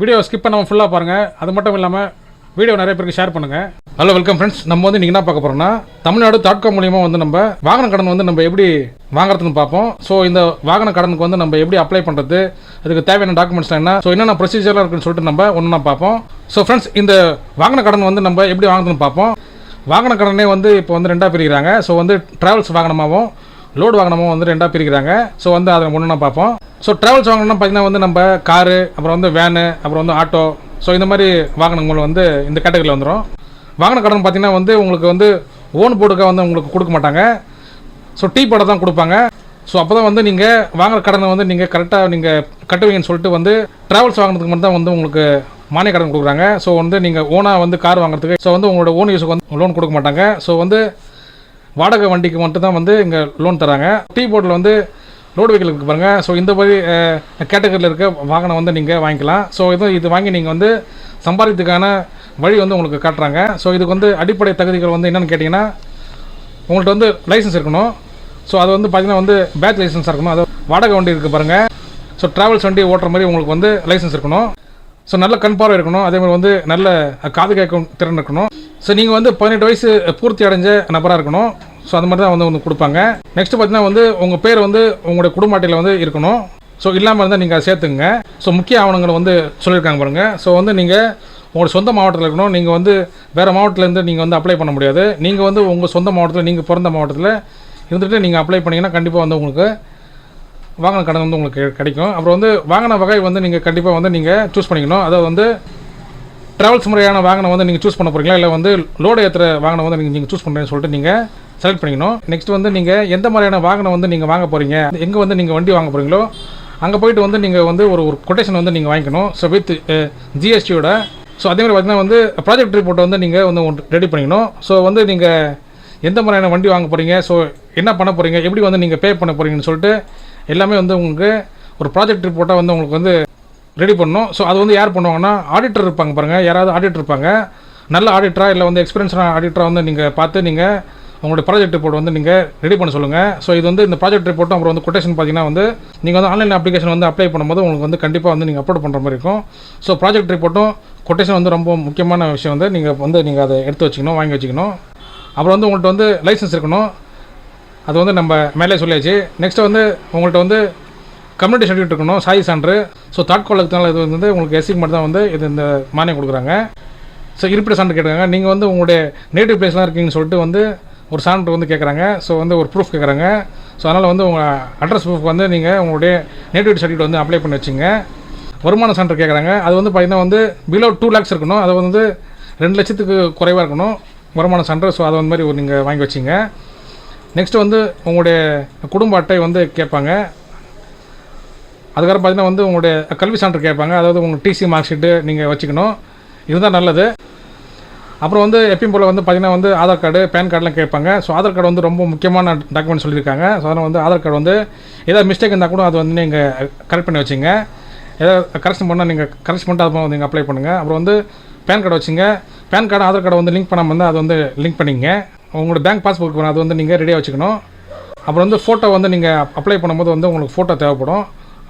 Video skip பண்ணாமல் ஃபுல்லாக பாருங்கள் அது மட்டும் இல்லாமல் வீடியோ நிறைய பேருக்கு ஷேர் பண்ணுங்கள் ஹலோ வெல்கம் ஃப்ரெண்ட்ஸ் நம்ம வந்து நீங்கள் என்ன பார்க்க போகிறோம்னா தமிழ்நாடு தாட்கா மூலியமாக வந்து நம்ம வாகன கடன் வந்து நம்ம எப்படி வாங்குறதுன்னு பார்ப்போம். ஸோ இந்த வாகன கடனுக்கு வந்து நம்ம எப்படி அப்ளை பண்ணுறது அதுக்கு தேவையான டாக்குமெண்ட்ஸ் என்ன? ஸோ என்னென்ன ப்ரொசீஜர்லாம் இருக்குன்னு சொல்லிட்டு நம்ம ஒன்றா பார்ப்போம். ஸோ ஃப்ரெண்ட்ஸ் இந்த வாகன கடன் வந்து நம்ம எப்படி வாங்குறதுன்னு பார்ப்போம். வாகன கடனே வந்து இப்போ வந்து ரெண்டாக பிரிக்கிறாங்க. ஸோ வந்து ட்ராவல்ஸ் வாகனமாகவும் லோடு வாகனமும் வந்து ரெண்டாக பிரிக்கிறாங்க. ஸோ வந்து அதை ஒன்றா பார்ப்போம். ஸோ ட்ராவல்ஸ் வாங்கணும்னா பார்த்தீங்கன்னா வந்து நம்ம காரு அப்புறம் வந்து வேனு அப்புறம் வந்து ஆட்டோ ஸோ இந்த மாதிரி வாகனங்கள் வந்து இந்த கேட்டகரியில் வந்துடும் வாகன கடன் பார்த்தீங்கன்னா வந்து உங்களுக்கு வந்து ஓன் போர்டுக்காக வந்து உங்களுக்கு கொடுக்க மாட்டாங்க. ஸோ டீ போட தான் கொடுப்பாங்க. ஸோ அப்போ தான் வந்து நீங்கள் வாங்குற கடனை வந்து நீங்கள் கரெக்டாக நீங்கள் கட்டுவீங்கன்னு சொல்லிட்டு வந்து ட்ராவல்ஸ் வாங்கினதுக்கு மட்டும் தான் வந்து உங்களுக்கு மானிய கடன் கொடுக்குறாங்க. ஸோ வந்து நீங்கள் ஓனாக வந்து கார் வாங்குறதுக்கு ஸோ வந்து உங்களோட ஓன் யூஸுக்கு வந்து லோன் கொடுக்க மாட்டாங்க. ஸோ வந்து வாடகை வண்டிக்கு மட்டும் தான் வந்து இங்கே லோன் தராங்க. டீ போர்ட்டில் வந்து லோடு இருக்குது பாருங்கள் ஸோ இந்த மாதிரி கேட்டகரியில் இருக்க வாகனம் வந்து நீங்கள் வாங்கிக்கலாம். ஸோ இது இது வாங்கி நீங்கள் வந்து சம்பாதிக்கிறதுக்கான வழி வந்து உங்களுக்கு காட்டுறாங்க. ஸோ இதுக்கு வந்து அடிப்படை தகுதிகள் வந்து என்னென்னு கேட்டிங்கன்னா உங்கள்கிட்ட வந்து லைசன்ஸ் இருக்கணும். ஸோ அது வந்து பார்த்தீங்கன்னா வந்து பேட்ச் லைசன்ஸாக இருக்கணும். அது வாடகை வண்டி இருக்குது பாருங்கள் ஸோ ட்ராவல்ஸ் வண்டி ஓட்டுற மாதிரி உங்களுக்கு வந்து லைசன்ஸ் இருக்கணும். ஸோ நல்ல கண்பார்வை இருக்கணும். அதே மாதிரி வந்து நல்ல காது கேட்கும் திறன் இருக்கணும். ஸோ நீங்கள் வந்து பதினெட்டு வயசு பூர்த்தி அடைஞ்ச நபராக இருக்கணும். ஸோ அந்த மாதிரி தான் வந்து வந்து கொடுப்பாங்க. நெக்ஸ்ட் பார்த்தீங்கன்னா வந்து உங்கள் பேர் வந்து உங்களுடைய குடும்ப அட்டையில் வந்து இருக்கணும். ஸோ இல்லாமல் இருந்தால் நீங்கள் சேர்த்துங்க ஸோ முக்கிய ஆவணங்களை வந்து சொல்லியிருக்காங்க பாருங்கள் ஸோ வந்து நீங்கள் உங்களோட சொந்த மாவட்டத்தில் இருக்கணும். நீங்கள் வந்து வேறு மாவட்டத்துலேருந்து நீங்கள் வந்து அப்ளை பண்ண முடியாது. நீங்கள் வந்து உங்கள் சொந்த மாவட்டத்தில் நீங்கள் பிறந்த மாவட்டத்தில் இருந்துட்டு நீங்கள் அப்ளை பண்ணிங்கன்னா கண்டிப்பாக வந்து உங்களுக்கு வாகன கடன் வந்து உங்களுக்கு கிடைக்கும். அப்புறம் வந்து வாகன வகை வந்து நீங்கள் கண்டிப்பாக வந்து நீங்கள் சூஸ் பண்ணிக்கணும். அதாவது வந்து ட்ராவல்ஸ் முறையான வாகனம் வந்து நீங்கள் சூஸ் பண்ண போகிறீங்களா இல்லை வந்து லோடு ஏற்றுற வாகனம் வந்து நீங்கள் நீங்கள் சூஸ் பண்ணுறேன்னு சொல்லிட்டு நீங்கள் செலக்ட் பண்ணிக்கணும். நெக்ஸ்ட் வந்து நீங்கள் எந்த மாதிரியான வாகனம் வந்து நீங்கள் வாங்க போகிறீங்க எங்கே வந்து நீங்கள் வண்டி வாங்க போகிறீங்களோ அங்கே போயிட்டு வந்து நீங்கள் வந்து ஒரு ஒரு கொட்டேஷன் வந்து நீங்கள் வாங்கிக்கணும். ஸோ வித் ஜிஎஸ்டியோட ஸோ அதே மாதிரி பார்த்தீங்கன்னா வந்து ப்ராஜெக்ட் ரிப்போர்ட்டை வந்து நீங்கள் வந்து ரெடி பண்ணிக்கணும். ஸோ வந்து நீங்கள் எந்த மாதிரியான வண்டி வாங்க போகிறீங்க ஸோ என்ன பண்ண போகிறீங்க எப்படி வந்து நீங்கள் பே பண்ண போகிறீங்கன்னு சொல்லிட்டு எல்லாமே வந்து உங்களுக்கு ஒரு ப்ராஜெக்ட் ரிப்போர்ட்டாக வந்து உங்களுக்கு வந்து ரெடி பண்ணணும். ஸோ அது வந்து யார் பண்ணுவாங்கன்னா ஆடிட்டர் இருப்பாங்க பாருங்கள் யாராவது ஆடிட்டர் இருப்பாங்க. நல்ல ஆடிட்டராக இல்லை வந்து எக்ஸ்பீரியன்ஸான ஆடிட்டராக வந்து நீங்கள் பார்த்து நீங்கள் உங்களுடைய ப்ராஜெக்ட் ரிப்போர்ட் வந்து நீங்கள் ரெடி பண்ண சொல்லுங்கள் ஸோ இது வந்து இந்த ப்ராஜெக்ட் ரிப்போர்ட்டும் அப்புறம் வந்து கொட்டேஷன் பார்த்தீங்கன்னா வந்து நீங்கள் வந்து ஆன்லைன் அப்ளிகேஷன் வந்து அப்ளை பண்ணும்போது உங்களுக்கு வந்து கண்டிப்பாக வந்து நீங்கள் அப்லோட் பண்ணுற மாதிரி இருக்கும். ஸோ ப்ராஜெக்ட் ரிப்போர்ட்டும் கொட்டேஷன் வந்து ரொம்ப முக்கியமான விஷயம் வந்து நீங்கள் வந்து நீங்கள் அதை எடுத்து வச்சுக்கணும் வாங்கி வச்சுக்கணும். அப்புறம் வந்து உங்கள்கிட்ட வந்து லைசன்ஸ் இருக்கணும். அது வந்து நம்ம மேலே சொல்லியாச்சு. நெக்ஸ்ட் வந்து உங்கள்கிட்ட வந்து கம்யூனிட்டி சர்டிஃபிகேட் இருக்கணும் சாய் சான்று. ஸோ தாட்கொள்ளத்தினால இது வந்து உங்களுக்கு எஸ்சிக்கு மட்டும் தான் வந்து இது இந்த மானியம் கொடுக்குறாங்க. ஸோ இருப்பிட சான்று கேட்டுருக்காங்க. நீங்கள் வந்து உங்களுடைய நேட்டிவ் பிளேஸ்லாம் இருக்கீங்கன்னு சொல்லிட்டு வந்து ஒரு சான்று வந்து கேட்குறாங்க ஸோ வந்து ஒரு ப்ரூஃப் கேட்குறாங்க ஸோ அதனால் வந்து உங்கள் அட்ரஸ் ப்ரூஃப் வந்து நீங்கள் உங்களுடைய நேட்டிவ் சர்டிஃபிகேட் வந்து அப்ளை பண்ணி வச்சுங்க. வருமான சான்று கேட்குறாங்க அது வந்து பார்த்திங்கன்னா வந்து பிலோ டூ லேக்ஸ் இருக்கணும். அது வந்து ரெண்டு லட்சத்துக்கு குறைவாக இருக்கணும். வருமான சான்று. ஸோ அதை வந்து மாதிரி ஒரு நீங்கள் வாங்கி வச்சிங்க. நெக்ஸ்ட்டு வந்து உங்களுடைய குடும்ப அட்டை வந்து கேட்பாங்க. அதுக்கப்புறம் பார்த்தீங்கன்னா வந்து உங்களுடைய கல்வி சான்று கேட்பாங்க. அதாவது உங்கள் டிசி மார்க் ஷீட்டு நீங்கள் வச்சுக்கணும். இதுதான் நல்லது. அப்புறம் வந்து எப்பயும் போல் வந்து பார்த்தீங்கன்னா வந்து ஆதார் கார்டு பேன் கார்டெலாம் கேட்பாங்க. ஸோ ஆதார் கார்டு வந்து ரொம்ப முக்கியமான டாக்குமெண்ட் சொல்லியிருக்காங்க. ஸோ அதனால் வந்து ஆதார் கார்டு வந்து ஏதாவது மிஸ்டேக் இருந்தால் கூட அது வந்து நீங்கள் கரெக்ட் பண்ணி வச்சுங்க. ஏதாவது கரெக்ஷன் பண்ணால் நீங்கள் கரெக்ஷன் பண்ணிட்டு அது நீங்கள் அப்ளை பண்ணுங்கள் அப்புறம் வந்து பேன் கார்டு வச்சுங்க. பேன் கார்டு ஆதார் கார்டை வந்து லிங்க் பண்ணாமல் வந்து அது வந்து லிங்க் பண்ணிங்க. உங்களோட பேங்க் பாஸ்புக் அது வந்து நீங்கள் ரெடியாக வச்சுக்கணும். அப்புறம் வந்து ஃபோட்டோ வந்து நீங்கள் அப்ளை பண்ணும்போது வந்து உங்களுக்கு ஃபோட்டோ தேவைப்படும்.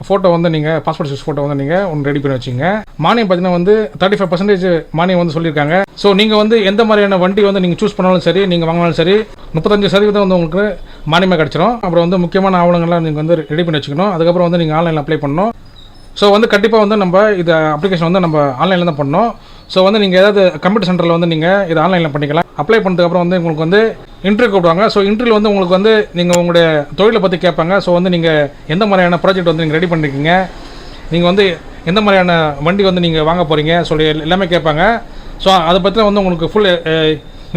ஃபோட்டோ வந்து நீங்கள் பாஸ்போர்ட் சைஸ் ஃபோட்டோ வந்து நீங்கள் ஒன்று ரெடி பண்ணி வச்சுங்க. மானியம் பார்த்தீங்கன்னா வந்து தேர்ட்டி ஃபைவ் பர்சன்டேஜ் மானியம் வந்து சொல்லியிருக்காங்க. ஸோ நீங்கள் வந்து எந்த மாதிரியான வண்டி வந்து நீங்கள் சூஸ் பண்ணாலும் சரி நீங்கள் வாங்கினாலும் சரி முப்பத்தஞ்சு சதவீதம் வந்து உங்களுக்கு மானியமாக கிடச்சிரும். அப்புறம் வந்து முக்கியமான ஆவணங்கள்லாம் நீங்கள் வந்து ரெடி பண்ணி வச்சுக்கணும். அதுக்கப்புறம் வந்து நீங்கள் ஆன்லைனில் அப்ளை பண்ணணும். ஸோ வந்து கண்டிப்பாக வந்து நம்ம இது அப்ளிகேஷன் வந்து நம்ம ஆன்லைனில் தான் பண்ணோம் ஸோ வந்து நீங்கள் ஏதாவது கம்ப்யூட்டர் சென்டரில் வந்து நீங்கள் இது ஆன்லைனில் பண்ணிக்கலாம். அப்ளை பண்ணதுக்கப்புறம் வந்து உங்களுக்கு வந்து இன்டர்வியூ கூப்பிடுவாங்க. ஸோ இன்டர்வியூ வந்து உங்களுக்கு வந்து நீங்கள் உங்களுடைய தொழிலை பற்றி கேட்பாங்க. ஸோ வந்து நீங்கள் எந்த மாதிரியான ப்ராஜெக்ட் வந்து நீங்கள் ரெடி பண்ணிருக்கீங்க? நீங்கள் வந்து எந்த மாதிரியான வண்டி வந்து நீங்கள் வாங்க போகிறீங்க சொல்லி எல்லாமே கேட்பாங்க. ஸோ அதை பற்றி வந்து உங்களுக்கு ஃபுல்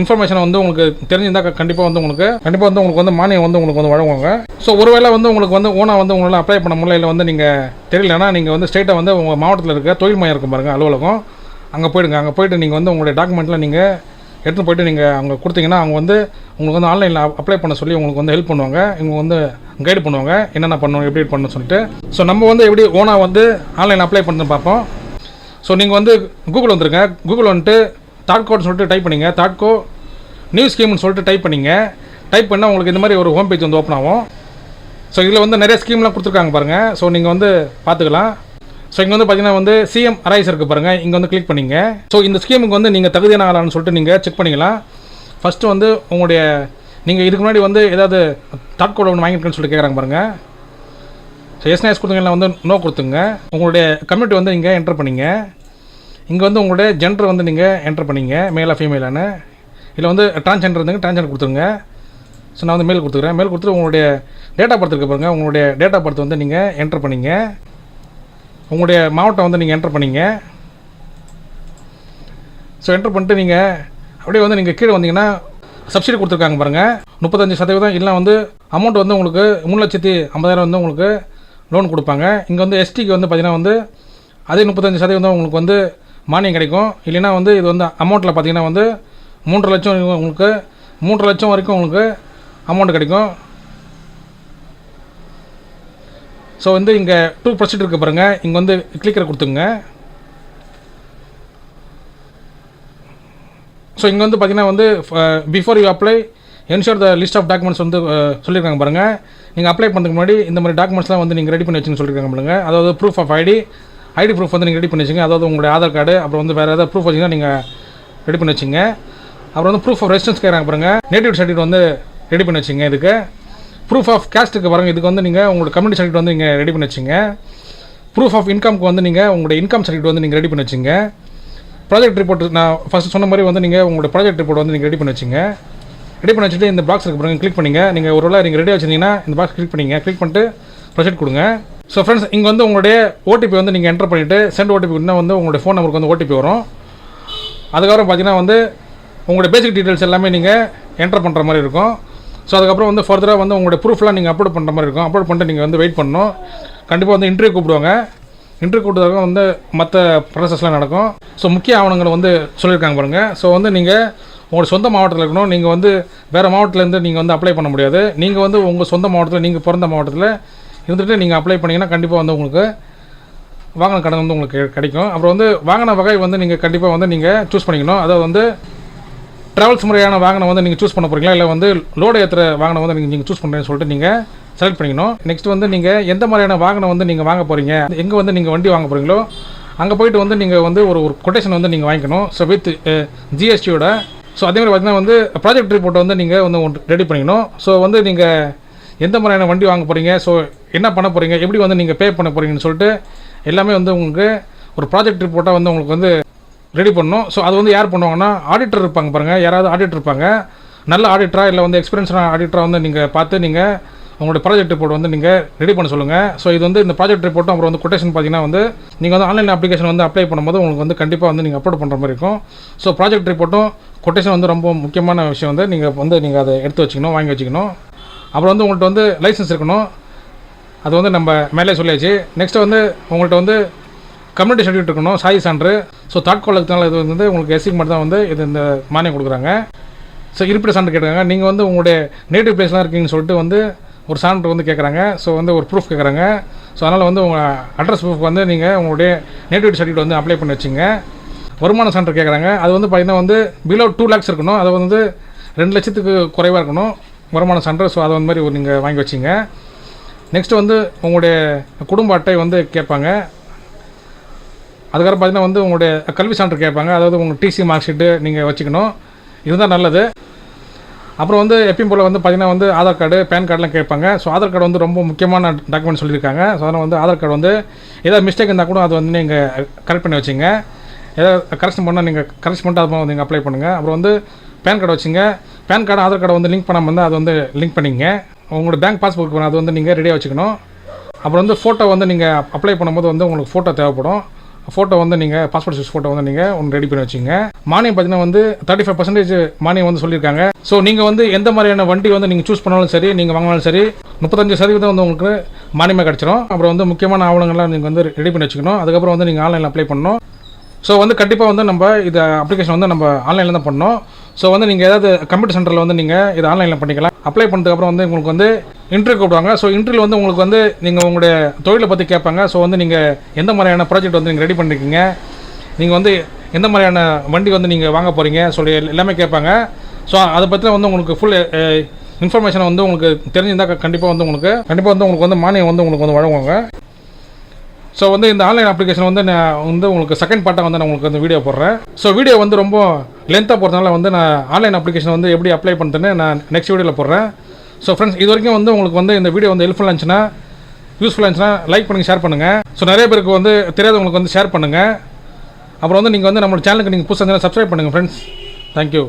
இன்ஃபர்மேஷன் வந்து உங்களுக்கு தெரிஞ்சிருந்தால் கண்டிப்பாக வந்து உங்களுக்கு கண்டிப்பாக வந்து உங்களுக்கு வந்து மானியம் வந்து உங்களுக்கு வந்து வழங்குவாங்க. ஸோ ஒருவேளை வந்து உங்களுக்கு வந்து ஓனாக வந்து உங்களால் அப்ளை பண்ண முடியல இல்லை வந்து நீங்கள் தெரியலனா நீங்கள் வந்து ஸ்டேட்டை வந்து உங்கள் மாவட்டத்தில் இருக்க தொழில் மையம் இருக்கும் பாருங்கள் அலுவலகம். அங்கே போயிடுங்க. அங்கே போயிட்டு நீங்கள் வந்து உங்களுடைய டாக்குமெண்ட்டில் நீங்கள் எடுத்துன்னு போயிட்டு நீங்கள் அவங்க கொடுத்தீங்கன்னா அவங்க வந்து உங்களுக்கு வந்து ஆன்லைனில் அப்ளை பண்ண சொல்லி உங்களுக்கு வந்து ஹெல்ப் பண்ணுவாங்க. இவங்க வந்து கைடு பண்ணுவாங்க. என்னென்ன பண்ணணும் எப்படி பண்ணணும்னு சொல்லிட்டு. ஸோ நம்ம வந்து எப்படி ஓனாக வந்து ஆன்லைனில் அப்ளை பண்ணுறது பார்ப்போம். ஸோ நீங்கள் வந்து கூகுள் வந்துருங்க. கூகுள் வந்துட்டு தாட்கோன்னு சொல்லிட்டு டைப் பண்ணிங்க. தாட்கோ நியூ ஸ்கீம்னு சொல்லிட்டு டைப் பண்ணிங்க. டைப் பண்ணால் உங்களுக்கு இந்த மாதிரி ஒரு ஹோம் பேஜ் வந்து ஓப்பன் ஆகும். ஸோ இதில் வந்து நிறைய ஸ்கீம்லாம் கொடுத்துருக்காங்க பாருங்கள் ஸோ நீங்கள் வந்து பார்த்துக்கலாம். ஸோ இங்கே வந்து பார்த்தீங்கன்னா வந்து சிஎம் அரைஸ் இருக்குது பாருங்கள் இங்கே வந்து கிளிக் பண்ணிங்க. ஸோ இந்த ஸ்கீமுக்கு வந்து நீங்கள் தகுதியான ஆளான்னு சொல்லிட்டு நீங்கள் செக் பண்ணிக்கலாம். ஃபஸ்ட்டு வந்து உங்களுடைய நீங்கள் இதுக்கு முன்னாடி வந்து ஏதாவது டாட் கோட் ஒன்று வாங்கியிருக்கேன்னு சொல்லிட்டு கேட்குறாங்க பாருங்கள் ஸோ எஸ்என்எஸ் கொடுத்தீங்கன்னா வந்து நோ கொடுத்துங்க. உங்களுடைய கம்யூனிட்டி வந்து இங்கே என்டர் பண்ணிங்க. இங்கே வந்து உங்களுடைய ஜெண்டர் வந்து நீங்கள் என்டர் பண்ணிங்க. மேலாக ஃபீமேலானு இதில் வந்து ட்ரான்ஸ்ஜெண்டர் இருந்துங்க ட்ரான்ஸ்ஜெண்டர் கொடுத்துருங்க. ஸோ நான் வந்து மேல் கொடுத்துக்கிறேன். மேல் கொடுத்துட்டு உங்களுடைய டேட்டா பர்த் இருக்க பாருங்கள் உங்களுடைய டேட்டா பர்த் வந்து நீங்கள் என்டர் பண்ணிங்க. உங்களுடைய மாவட்டம் வந்து நீங்கள் என்டர் பண்ணிங்க. ஸோ என்டர் பண்ணிட்டு நீங்கள் அப்படியே வந்து நீங்கள் கீழே வந்தீங்கன்னா சப்சிடி கொடுத்துருக்காங்க பாருங்கள் முப்பத்தஞ்சு சதவீதம் இல்லை வந்து அமௌண்ட் வந்து உங்களுக்கு மூணு லட்சத்தி ஐம்பதாயிரம் வந்து உங்களுக்கு லோன் கொடுப்பாங்க. இங்கே வந்து எஸ்டிக்கு வந்து பார்த்தீங்கன்னா வந்து அதே முப்பத்தஞ்சு சதவீதம் உங்களுக்கு வந்து மானியம் கிடைக்கும். இல்லைன்னா வந்து இது வந்து அமௌண்ட்டில் பார்த்தீங்கன்னா வந்து மூன்றரை லட்சம் உங்களுக்கு மூன்றரை லட்சம் வரைக்கும் உங்களுக்கு அமௌண்ட் கிடைக்கும். ஸோ வந்து இங்கே டூ பர்சன்ட் இருக்குது பாருங்கள் இங்கே வந்து கிளிக்கரை கொடுத்துங்க ஸோ இங்கே வந்து பார்த்தீங்கன்னா வந்து before you apply ensure the list of documents வந்து uh, சொல்லியிருக்காங்க பாருங்கள் நீங்கள் அப்ளை பண்ணுறதுக்கு முன்னாடி இந்த மாதிரி டாக்குமெண்ட்ஸ்லாம் வந்து நீங்கள் ரெடி பண்ணி வச்சுன்னு சொல்லியிருக்காங்க பாருங்க. அதாவது proof of ID ID proof வந்து நீங்கள் ரெடி பண்ணி வச்சுங்க. அதாவது உங்களுடைய ஆதார் கார்டு அப்புறம் வந்து வேறு ஏதாவது ப்ரூஃப் வச்சிங்கன்னா நீங்கள் ரெடி பண்ணி வச்சுங்க. அப்புறம் வந்து ப்ரூஃப் ஆஃப் ரெசிடன்ஸ் கேட்குறாங்க பாருங்கள் நேட்டிவ் சர்டிஃபிகேட் வந்து ரெடி பண்ணி வச்சுங்க இதுக்கு. ப்ரூஃப் ஆஃப் கேஸ்ட்டுக்கு பாருங்க இதுக்கு வந்து நீங்கள் உங்களோட கம்யூனிட்டி சர்டிஃபிகேட் வந்து நீங்கள் ரெடி பண்ணி வச்சுங்க. ப்ரூஃப் ஆஃப் இன்கம்க்கு வந்து நீங்கள் உங்களுடைய இன்கம் சர்டிஃபிகேட் வந்து நீங்கள் ரெடி பண்ணி வச்சுங்க. ப்ராஜெக்ட் ரிப்போர்ட் நான் ஃபஸ்ட்டு சொன்ன மாதிரி வந்து நீங்கள் உங்களோட ப்ராஜெக்ட் ரிப்போர்ட் வந்து நீங்கள் ரெடி பண்ணி வச்சுங்க. ரெடி பண்ணி வச்சுட்டு இந்த பாக்ஸ் இருக்கு பாருங்க கிளிக் பண்ணிங்க. நீங்கள் ஒரு வேளை நீங்கள் ரெடி வச்சுருந்தீங்கன்னா இந்த பாக்ஸ் கிளிக் பண்ணிங்க. கிளிக் பண்ணிட்டு ப்ரொஜெக்ட் கொடுங்க. ஸோ ஃப்ரெண்ட்ஸ் இங்கே வந்து உங்களுடைய ஓடிபி வந்து நீங்கள் என்டர் பண்ணிவிட்டு சென்ட் ஓடிபி வந்து உங்களுடைய ஃபோன் நம்பருக்கு வந்து ஓடிபி வரும். அதுக்கப்புறம் பார்த்தீங்கன்னா வந்து உங்களுடைய பேசிக் டீட்டெயில்ஸ் எல்லாமே நீங்கள் என்டர் பண்ணுற மாதிரி இருக்கும். ஸோ அதுக்கப்புறம் வந்து ஃபர்தராக வந்து உங்களுடைய ப்ரூஃப்லாம் நீங்கள் அப்லோட் பண்ணுற மாதிரி இருக்கும். அப்லோட் பண்ணிட்டு நீங்கள் வந்து வெயிட் பண்ணணும். கண்டிப்பாக வந்து இன்டர்வியூ கூப்பிடுவாங்க. இன்டர்வியூ கூப்பிட்டதாக வந்து மற்ற ப்ராசஸ்லாம் நடக்கும். ஸோ முக்கிய ஆவணங்களை வந்து சொல்லியிருக்காங்க பாருங்கள் ஸோ வந்து நீங்கள் உங்களோட சொந்த மாவட்டத்தில் இருக்கணும். நீங்கள் வந்து வேறு மாவட்டத்துலேருந்து நீங்கள் வந்து அப்ளை பண்ண முடியாது. நீங்கள் வந்து உங்கள் சொந்த மாவட்டத்தில் நீங்கள் பிறந்த மாவட்டத்தில் இருந்துட்டு நீங்கள் அப்ளை பண்ணிங்கன்னா கண்டிப்பாக வந்து உங்களுக்கு வாகன கடன் வந்து உங்களுக்கு கிடைக்கும். அப்புறம் வந்து வாகன வகை வந்து நீங்கள் கண்டிப்பாக வந்து நீங்கள் சூஸ் பண்ணிக்கணும். அதாவது வந்து ட்ராவல்ஸ் முறையான வாகனம் வந்து நீங்கள் சூஸ் பண்ண போகிறீங்களா இல்லை வந்து லோடு ஏற்றுற வாகனம் வந்து நீங்கள் நீங்கள் சூஸ் பண்ணுறேன்னு சொல்லிட்டு நீங்கள் செலக்ட் பண்ணிக்கணும் நெக்ஸ்ட் வந்து நீங்கள் எந்த மாதிரியான வாகனம் வந்து நீங்கள் வாங்க போகிறீங்க எங்கே வந்து நீங்கள் வண்டி வாங்க போகிறீங்களோ அங்கே போயிட்டு வந்து நீங்கள் வந்து ஒரு ஒரு கொட்டேஷன் வந்து நீங்கள் வாங்கிக்கணும் ஸோ வித் ஜிஎஸ்டியோட ஸோ அதே மாதிரி பார்த்தீங்கன்னா வந்து ப்ராஜெக்ட் ரிப்போர்ட்டை வந்து நீங்கள் வந்து ரெடி பண்ணிக்கணும் ஸோ வந்து நீங்கள் எந்த மாதிரியான வண்டி வாங்க போகிறீங்க ஸோ என்ன பண்ண போகிறீங்க எப்படி வந்து நீங்கள் பே பண்ண போகிறீங்கன்னு சொல்லிட்டு எல்லாமே வந்து உங்களுக்கு ஒரு ப்ராஜெக்ட் ரிப்போர்ட்டாக வந்து உங்களுக்கு வந்து ரெடி பண்ணணும். ஸோ அது வந்து யார் பண்ணுவாங்கன்னா ஆடிட்டர் இருப்பாங்க பாருங்கள் யாராவது ஆடிட்டர் இருப்பாங்க. நல்ல ஆடிட்டராக இல்லை வந்து எக்ஸ்பீரியன்ஸான ஆடிட்டராக வந்து நீங்கள் பார்த்து நீங்கள் உங்களுடைய ப்ராஜெக்ட் ரிப்போர்ட் வந்து நீங்கள் ரெடி பண்ண சொல்லுங்கள் ஸோ இது வந்து இந்த ப்ராஜெக்ட் ரிப்போர்ட்டும் அப்புறம் வந்து கொட்டேஷன் பார்த்தீங்கன்னா வந்து நீங்கள் வந்து ஆன்லைன் அப்ளிகேஷன் வந்து அப்ளை பண்ணும்போது உங்களுக்கு வந்து கண்டிப்பாக வந்து நீங்கள் அப்லோட் பண்ணுற மாதிரி இருக்கும். ஸோ ப்ராஜெக்ட் ரிப்போர்ட்டும் கொட்டேஷன் வந்து ரொம்ப முக்கியமான விஷயம் வந்து நீங்கள் வந்து நீங்கள் அதை எடுத்து வச்சுக்கணும் வாங்கி வச்சுக்கணும். அப்புறம் வந்து உங்கள்கிட்ட வந்து லைசன்ஸ் இருக்கணும். அது வந்து நம்ம மேலே சொல்லியாச்சு. நெக்ஸ்ட்டு வந்து உங்கள்கிட்ட வந்து கம்யூனிட்டி சர்டிஃபிகேட் இருக்கணும். சாதி சான்று. ஸோ தாட்கொள்ளத்தினால இது வந்து உங்களுக்கு எஸ்சிக்கு மட்டும் தான் வந்து இது இந்த மானியம் கொடுக்குறாங்க. ஸோ இருப்பிட சான்று கேட்குறாங்க நீங்கள் வந்து உங்களுடைய நேட்டிவ் பிளேஸ்லாம் இருக்கீங்கன்னு சொல்லிட்டு வந்து ஒரு சான்று வந்து கேட்குறாங்க. ஸோ வந்து ஒரு ப்ரூஃப் கேட்குறாங்க. ஸோ அதனால் வந்து உங்கள் அட்ரஸ் ப்ரூஃப் வந்து நீங்கள் உங்களுடைய நேட்டிவ் சர்டிஃபிகேட் வந்து அப்ளை பண்ணி வச்சுங்க. வருமான சான்று கேட்குறாங்க. அது வந்து பார்த்தீங்கன்னா வந்து பிலோ டூ லேக்ஸ் இருக்கணும். அது வந்து ரெண்டு லட்சத்துக்கு குறைவாக இருக்கணும். வருமான சான்று. ஸோ அதை வந்து மாதிரி நீங்கள் வாங்கி வச்சிங்க. நெக்ஸ்ட்டு வந்து உங்களுடைய குடும்ப அட்டை வந்து கேட்பாங்க. அதுக்கப்புறம் பார்த்தீங்கன்னா வந்து உங்களுடைய கல்வி சான்று கேட்பாங்க. அதாவது உங்கள் டிசி மார்க் ஷீட்டு நீங்கள் வச்சுக்கணும். இதுதான் நல்லது. அப்புறம் வந்து எப்பயும் போல் வந்து பார்த்தீங்கன்னா வந்து ஆதார் கார்டு பேன் கார்டெலாம் கேட்பாங்க. ஸோ ஆதார் கார்டு வந்து ரொம்ப முக்கியமான டாக்குமெண்ட் சொல்லியிருக்காங்க. ஸோ அதனால் வந்து ஆதார் கார்டு வந்து ஏதாவது மிஸ்டேக் இருந்தால் கூட அது வந்து நீங்கள் கரெக்ட் பண்ணி வச்சுங்க. ஏதாவது கரெக்ஷன் பண்ணால் நீங்கள் கரெக்ஷன் பண்ணிட்டு அது நீங்கள் அப்ளை பண்ணுங்கள் அப்புறம் வந்து பேன் கார்டு வச்சுங்க. பேன் கார்டு ஆதார் கார்டு வந்து லிங்க் பண்ணாமல் இருந்தால் அது வந்து லிங்க் பண்ணிங்க. உங்களோட பேங்க் பாஸ்புக் அது வந்து நீங்கள் ரெடியாக வச்சுக்கணும். அப்புறம் வந்து ஃபோட்டோ வந்து நீங்கள் அப்ளை பண்ணும்போது வந்து உங்களுக்கு ஃபோட்டோ தேவைப்படும். ஃபோட்டோ வந்து நீங்கள் பாஸ்போர்ட் சைஸ் ஃபோட்டோ வந்து நீங்கள் ஒன்று ரெடி பண்ணி வச்சுங்க. மானியம் பார்த்தீங்கன்னா வந்து தேர்ட்டி ஃபைவ் பர்சன்டேஜ் மானியம் வந்து சொல்லியிருக்காங்க. ஸோ நீங்கள் வந்து எந்த மாதிரியான வண்டி வந்து நீங்கள் சூஸ் பண்ணாலும் சரி நீங்கள் வாங்கினாலும் சரி முப்பத்தஞ்சு சதவீதம் வந்து உங்களுக்கு மானியமாக கிடச்சிரும். அப்புறம் வந்து முக்கியமான ஆவணங்கள்லாம் நீங்கள் வந்து ரெடி பண்ணி வச்சுக்கணும். அதுக்கப்புறம் வந்து நீங்கள் ஆன்லைனில் அப்ளை பண்ணணும். ஸோ வந்து கண்டிப்பாக வந்து நம்ம இது அப்ளிகேஷன் வந்து நம்ம ஆன்லைனில் தான் பண்ணோம் ஸோ வந்து நீங்கள் ஏதாவது கம்ப்யூட்டர் சென்டரில் வந்து நீங்கள் இது ஆன்லைனில் பண்ணிக்கலாம். அப்ளை பண்ணதுக்கப்புறம் வந்து உங்களுக்கு வந்து இன்டர்வியூ கூப்பிடுவாங்க. ஸோ இன்டர்வியூ வந்து உங்களுக்கு வந்து நீங்கள் உங்களுடைய தொழிலை பற்றி கேட்பாங்க. ஸோ வந்து நீங்கள் எந்த மாதிரியான ப்ராஜெக்ட் வந்து நீங்கள் ரெடி பண்ணிருக்கீங்க? நீங்கள் வந்து எந்த மாதிரியான வண்டி வந்து நீங்கள் வாங்க போகிறீங்க சொல்லி எல்லாமே கேட்பாங்க. ஸோ அதை பற்றின வந்து உங்களுக்கு ஃபுல் இன்ஃபர்மேஷன் வந்து உங்களுக்கு தெரிஞ்சிருந்தால் கண்டிப்பாக வந்து உங்களுக்கு கண்டிப்பாக வந்து உங்களுக்கு வந்து மானியம் வந்து உங்களுக்கு வந்து வழங்குவாங்க. ஸோ வந்து இந்த ஆன்லைன் அப்ளிகேஷன் வந்து நான் வந்து உங்களுக்கு செகண்ட் பார்ட்டாக வந்து நான் உங்களுக்கு வந்து வீடியோ போடுறேன். ஸோ வீடியோ வந்து ரொம்ப லென்த்தாக போகிறதுனால வந்து நான் ஆன்லைன் அப்ளிகேஷன் வந்து எப்படி அப்ளை பண்ணுறேன்னு நான் நெக்ஸ்ட் வீடியோவில் போடுறேன். ஸோ ஃப்ரெண்ட்ஸ் இது வரைக்கும் வந்து உங்களுக்கு வந்து இந்த வீடியோ வந்து ஹெல்ப்ஃபுல்லாக இருந்துச்சுன்னா யூஸ்ஃபுல்லாக இருந்துச்சுன்னா லைக் பண்ணுங்கள் ஷேர் பண்ணுங்கள் ஸோ நிறைய பேருக்கு வந்து தெரியாதவங்களுக்கு வந்து ஷேர் பண்ணுங்கள் அப்புறம் வந்து நீங்கள் வந்து நம்மளோட சேனலுக்கு நீங்கள் புதுசாக சப்ஸ்கிரைப் பண்ணுங்கள் ஃப்ரெண்ட்ஸ் தேங்க்யூ